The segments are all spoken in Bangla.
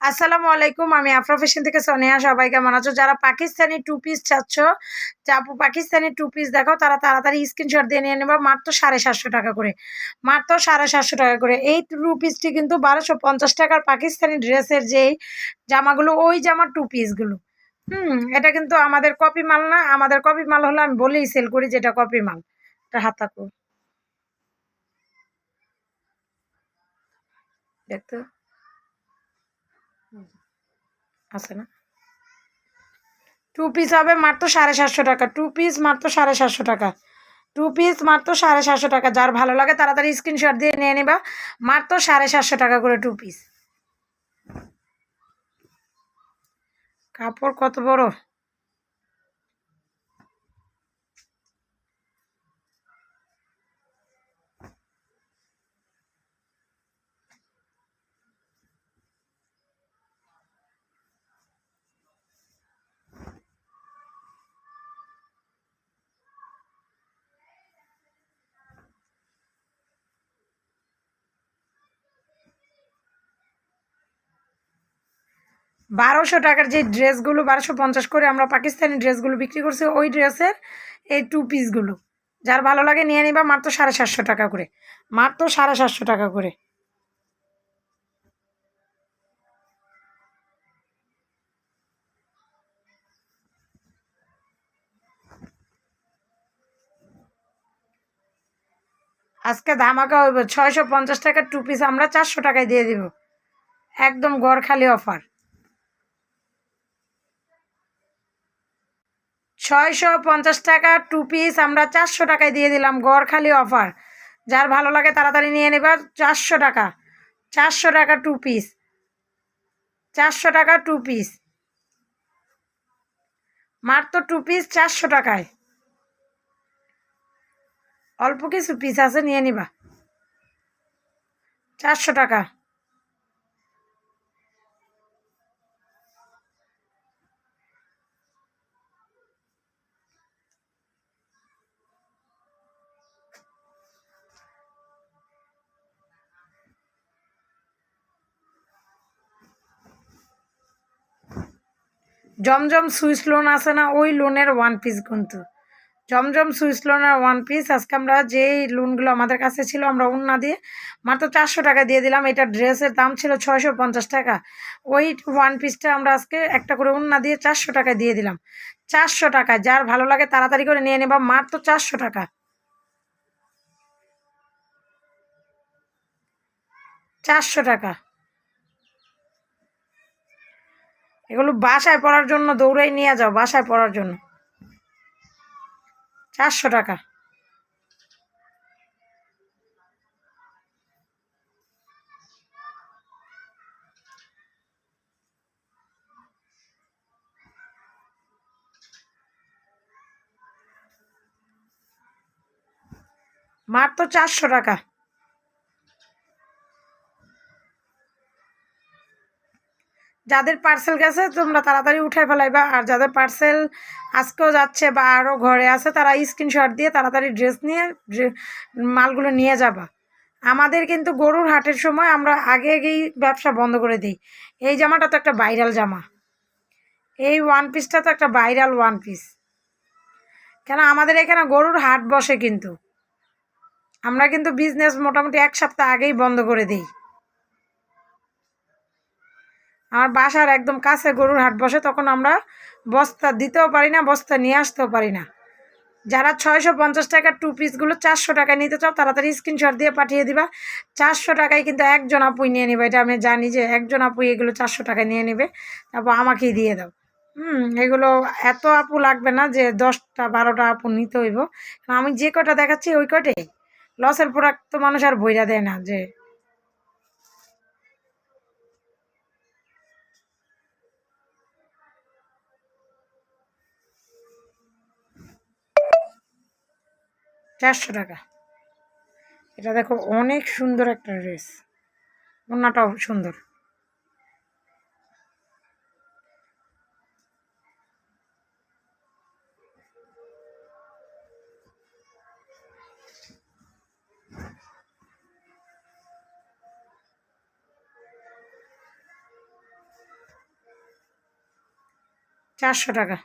আসসালামু আলাইকুম, আমি আফরা ফ্যাশন থেকে সোনিয়া। সবাই কেমন আছো? যারা পাকিস্তানি টু পিস চাচ্ছ পাকিস্তানি টু পিস দেখো তারা তাড়াতাড়ি স্ক্রিনশট দিয়ে নিয়ে নেবা। মাত্র সাড়ে সাতশো টাকা করে। মাত্র সাড়ে সাতশো টাকা করে। এই টু পিসটি কিন্তু বারোশো পঞ্চাশ টাকার পাকিস্তানি ড্রেসের যেই জামাগুলো, ওই জামার টু পিসগুলো হুম, এটা কিন্তু আমাদের কপি মাল না। আমাদের কপি মাল হলো আমি বলেই সেল করি যেটা কপি মাল। এটা হাত থাকো দেখতো আছে না? টু পিস হবে মাত্র সাড়ে সাতশো টাকা। টু পিস মাত্র সাড়ে সাতশো টাকা। টু পিস মাত্র সাড়ে সাতশো টাকা। যার ভালো লাগে তাড়াতাড়ি স্ক্রিনশট দিয়ে নিয়ে নিবা। মাত্র সাড়ে সাতশো টাকা করে টু পিস কাপড় কত বড়? বারোশো টাকার যে ড্রেসগুলো, বারোশো পঞ্চাশ করে আমরা পাকিস্তানি ড্রেসগুলো বিক্রি করছি, ওই ড্রেসের এই টু পিসগুলো যার ভালো লাগে নিয়ে নিবা মাত্র সাড়ে সাতশো টাকা করে। মাত্র সাড়ে সাতশো টাকা করে। আজকে ধামাকা হইব, ছয়শো পঞ্চাশ টাকার টু পিস আমরা চারশো টাকায় দিয়ে দিব। একদম গড় খালি অফার ছয়শো পঞ্চাশ টাকা টু পিস আমরা চারশো টাকায় দিয়ে দিলাম, গড় খালি অফার যার ভালো লাগে তাড়াতাড়ি নিয়ে নেবা, চারশো টাকা। চারশো টাকা টু পিস চারশো টাকা টু পিস মাত্র টু পিস চারশো টাকায়। অল্প কিছু পিস আছে, নিয়ে নিবা। চারশো টাকা। জমজম সুইস লোন আছে না, ওই লোনের ওয়ান পিস কিন্তু। জমজম সুইস লোনের ওয়ান পিস আজকে আমরা যেই লোনগুলো আমাদের কাছে ছিল, আমরা উন্না দিয়ে মাত্র চারশো টাকা দিয়ে দিলাম। এটা ড্রেসের দাম ছিল ছয়শো পঞ্চাশ টাকা। ওই ওয়ান পিসটা আমরা আজকে একটা করে উন্না দিয়ে চারশো টাকা দিয়ে দিলাম। চারশো টাকা যার ভালো লাগে তাড়াতাড়ি করে নিয়ে নেবা, মাত্র চারশো টাকা। চারশো টাকা। এগুলো বাসায় পড়ার জন্য দৌড়াই নিয়ে যাও, বাসায় পড়ার জন্য। চারশো টাকা। মাত্র চারশো টাকা। যাদের পার্সেল গেছে, তোমরা তাড়াতাড়ি উঠে ফেলাইবা। আর যাদের পার্সেল আজকেও যাচ্ছে বা আরও ঘরে আছে, তারা স্ক্রিনশট দিয়ে তাড়াতাড়ি ড্রেস নিয়ে মালগুলো নিয়ে যাবা। আমাদের কিন্তু গরুর হাটের সময় আমরা আগে আগেই ব্যবসা বন্ধ করে দিই। এই জামাটা তো একটা ভাইরাল জামা। এই ওয়ান পিসটা তো একটা ভাইরাল ওয়ান পিস কেন আমাদের এখানে গরুর হাট বসে কিন্তু। আমরা কিন্তু বিজনেস মোটামুটি এক সপ্তাহ আগেই বন্ধ করে দিই। আমার বাসার একদম কাছে গরুর হাট বসে, তখন আমরা বস্তা দিতেও পারি না, বস্তা নিয়ে আসতেও পারি না। যারা ছয়শো পঞ্চাশ টাকার টু পিসগুলো চারশো টাকায় নিতে চাও, তাড়াতাড়ি স্ক্রিনশট দিয়ে পাঠিয়ে দিবা। চারশো টাকায় কিন্তু একজন আপুই নিয়ে নেবে, এটা আমি জানি যে একজন আপুই এগুলো চারশো টাকায় নিয়ে নেবে, তারপর আমাকেই দিয়ে দাও। হুম, এগুলো এত আপু লাগবে না যে দশটা বারোটা আপু নিতে হইব। আমি যে কটা দেখাচ্ছি ওই কটাই লসের প্রোডাক্ট তো মানুষ আর বইরা দেয় না যে চারশো টাকা। এটা দেখো অনেক সুন্দর একটা ড্রেস। ওনাটাও সুন্দর। চারশো টাকা।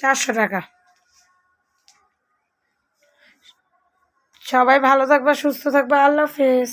চারশো টাকা। সবাই ভালো থাকবা সুস্থ থাকবা আল্লাহ হাফেজ।